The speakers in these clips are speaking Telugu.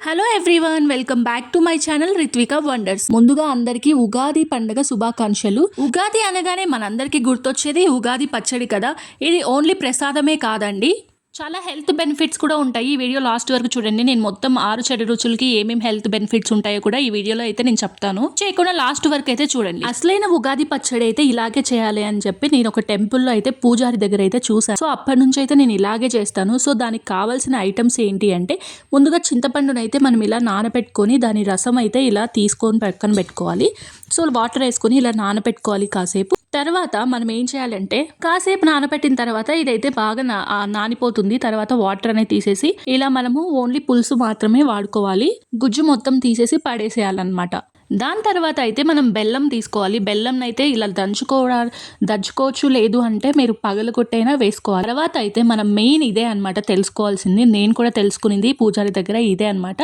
Hello everyone welcome back to my channel Rithvika wonders ముందుగా అందరికీ ఉగాది పండుగ శుభాకాంక్షలు. ఉగాది అనగానే మనందరికీ గుర్తొచ్చేది ఉగాది పచ్చడి కదా? ఇది ఓన్లీ ప్రసాదమే కాదండి. చాలా హెల్త్ బెనిఫిట్స్ కూడా ఉంటాయి. ఈ వీడియో లాస్ట్ వరకు చూడండి. నేను మొత్తం ఆరు చెడు రుచులకి ఏమేమి హెల్త్ బెనిఫిట్స్ ఉంటాయో కూడా ఈ వీడియోలో అయితే నేను చెప్తాను. చేయకుండా లాస్ట్ వరకు అయితే చూడండి. అసలైన ఉగాది పచ్చడి అయితే ఇలాగే చేయాలి అని చెప్పి నేను ఒక టెంపుల్లో అయితే పూజారి దగ్గర అయితే చూసాను సో అప్పటి నుంచి అయితే నేను ఇలాగే చేస్తాను. సో దానికి కావాల్సిన ఐటమ్స్ ఏంటి అంటే ముందుగా చింతపండునైతే అయితే మనం ఇలా నానబెట్టుకొని దాని రసం అయితే ఇలా తీసుకొని పక్కన పెట్టుకోవాలి. సో వాటర్ వేసుకొని ఇలా నానబెట్టుకోవాలి కాసేపు. తర్వాత మనం ఏం చేయాలంటే కాసేపు నానబెట్టిన తర్వాత ఇదైతే బాగా నా నానిపోతుంది. తర్వాత వాటర్ అనేది తీసేసి ఇలా మనము ఓన్లీ పులుసు మాత్రమే వాడుకోవాలి. గుజ్జు మొత్తం తీసేసి పడేసేయాలన్నమాట. దాని తర్వాత అయితే మనం బెల్లం తీసుకోవాలి. బెల్లం అయితే ఇలా దంచుకోవడా దంచుకోవచ్చు లేదు అంటే మీరు పగలగొట్టైనా వేసుకోవాలి. తర్వాత అయితే మనం మెయిన్ ఇదే అనమాట తెలుసుకోవాల్సింది. నేను కూడా తెలుసుకునింది పూజారి దగ్గర ఇదే అనమాట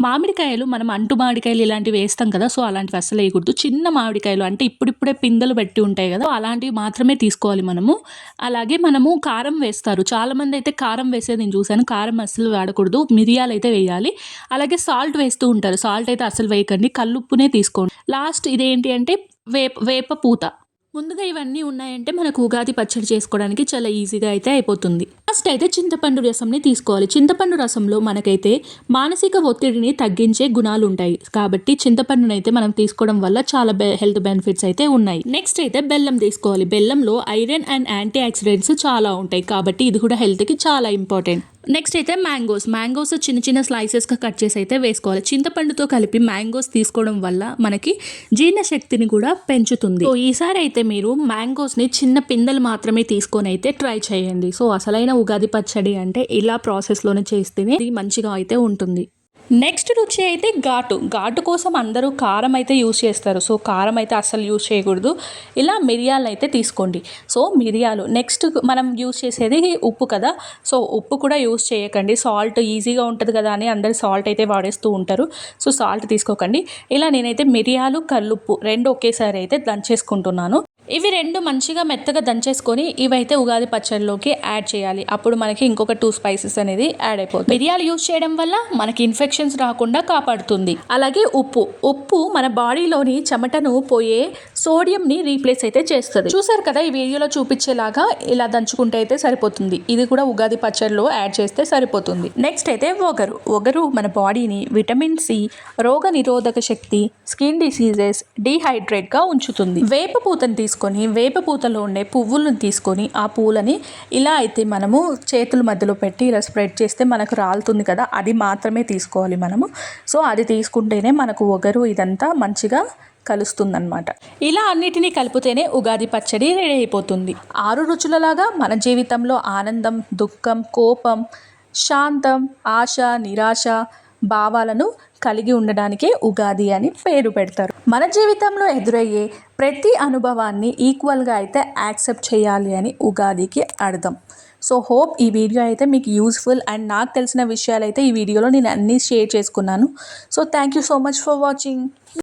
మామిడికాయలు మనం అంటు మామిడికాయలు ఇలాంటివి వేస్తాం కదా సో అలాంటివి అసలు వేయకూడదు. చిన్న మామిడికాయలు అంటే ఇప్పుడిప్పుడే పిందెలు పెట్టి ఉంటాయి కదా అలాంటివి మాత్రమే తీసుకోవాలి మనము. అలాగే మనము కారం వేస్తారు. చాలామంది అయితే కారం వేసేది నేను చూశాను. కారం అస్సలు వాడకూడదు. మిరియాలు అయితే వేయాలి. అలాగే సాల్ట్ వేస్తూ ఉంటారు. సాల్ట్ అయితే అసలు వేయకండి. కల్లుప్పునే తీసుకోండి. లాస్ట్ ఇదేంటి అంటే వేప వేప పూత. ముందుగా ఇవన్నీ ఉన్నాయంటే మనకు ఉగాది పచ్చడి చేసుకోవడానికి చాలా ఈజీగా అయితే అయిపోతుంది. ఫస్ట్ అయితే చింతపండు రసంని తీసుకోవాలి. చింతపండు రసంలో మనకైతే మానసిక ఒత్తిడిని తగ్గించే గుణాలు ఉంటాయి. కాబట్టి చింతపండునైతే మనం తీసుకోవడం వల్ల చాలా హెల్త్ బెనిఫిట్స్ అయితే ఉన్నాయి. నెక్స్ట్ అయితే బెల్లం తీసుకోవాలి. బెల్లంలో ఐరన్ అండ్ యాంటీ ఆక్సిడెంట్స్ చాలా ఉంటాయి. కాబట్టి ఇది కూడా హెల్త్కి చాలా ఇంపార్టెంట్. నెక్స్ట్ అయితే మ్యాంగోస్ మ్యాంగోస్ చిన్న చిన్న స్లైసెస్గా కట్ చేసి అయితే వేసుకోవాలి. చింతపండుతో కలిపి మ్యాంగోస్ తీసుకోవడం వల్ల మనకి జీర్ణశక్తిని కూడా పెంచుతుంది. సో ఈసారి అయితే మీరు మ్యాంగోస్ని చిన్న పిందెలు మాత్రమే తీసుకొని అయితే ట్రై చేయండి. సో అసలైన ఉగాది పచ్చడి అంటే ఇలా ప్రాసెస్లోనే చేస్తేనే మంచిగా అయితే ఉంటుంది. నెక్స్ట్ రుచి అయితే ఘాటు. ఘాటు కోసం అందరూ కారం అయితే యూస్ చేస్తారు. సో కారం అయితే అస్సలు యూస్ చేయకూడదు. ఇలా మిరియాలు అయితే తీసుకోండి. సో మిరియాలు. నెక్స్ట్ మనం యూస్ చేసేది ఉప్పు కదా. సో ఉప్పు కూడా యూస్ చేయకండి. సాల్ట్ ఈజీగా ఉంటుంది కదా అని అందరు సాల్ట్ అయితే వాడేస్తూ ఉంటారు. సో సాల్ట్ తీసుకోకండి. ఇలా నేనైతే మిరియాలు కల్లుప్పు రెండు ఒకేసారి అయితే దంచేసుకుంటున్నాను. ఇవి రెండు మంచిగా మెత్తగా దంచేసుకొని ఇవైతే ఉగాది పచ్చడిలోకి యాడ్ చేయాలి. అప్పుడు మనకి ఇంకొక టూ స్పైసెస్ అనేది యాడ్ అయిపోతుంది మిరియాలు యూజ్ చేయడం వల్ల మనకి ఇన్ఫెక్షన్స్ రాకుండా కాపాడుతుంది. అలాగే ఉప్పు. ఉప్పు మన బాడీలోని చెమటను పోయే సోడియంని రీప్లేస్ అయితే చేస్తుంది. చూసారు కదా ఈ వీడియోలో చూపించేలాగా ఇలా దంచుకుంటే అయితే సరిపోతుంది. ఇది కూడా ఉగాది పచ్చడిలో యాడ్ చేస్తే సరిపోతుంది. నెక్స్ట్ అయితే ఒగరు. ఒగరు మన బాడీని విటమిన్ సి రోగ నిరోధక శక్తి స్కిన్ డిసీజెస్గా ఉంచుతుంది. వేప పూతను తీసుకు తీసుకొని వేప పూతలో ఉండే పువ్వులను తీసుకొని ఆ పూలని ఇలా అయితే మనము చేతుల మధ్యలో పెట్టి ఇలా స్ప్రెడ్ చేస్తే మనకు రాలుతుంది కదా అది మాత్రమే తీసుకోవాలి మనము. సో అది తీసుకుంటేనే మనకు ఒగరు ఇదంతా మంచిగా కలుస్తుందన్నమాట. ఇలా అన్నిటినీ కలిపితేనే ఉగాది పచ్చడి రెడీ అయిపోతుంది. ఆరు రుచులలాగా మన జీవితంలో ఆనందం దుఃఖం కోపం శాంతం ఆశ నిరాశ భావాలను కలిగి ఉండడానికే ఉగాది అని పేరు పెడతారు. మన జీవితంలో ఎదురయ్యే ప్రతి అనుభవాన్ని ఈక్వల్గా అయితే యాక్సెప్ట్ చేయాలి అని ఉగాదికి అర్థం. సో హోప్ ఈ వీడియో అయితే మీకు యూస్ఫుల్ అండ్ నాకు తెలిసిన విషయాలు అయితే ఈ వీడియోలో నేను అన్నీ షేర్ చేసుకున్నాను. So thank you so much for watching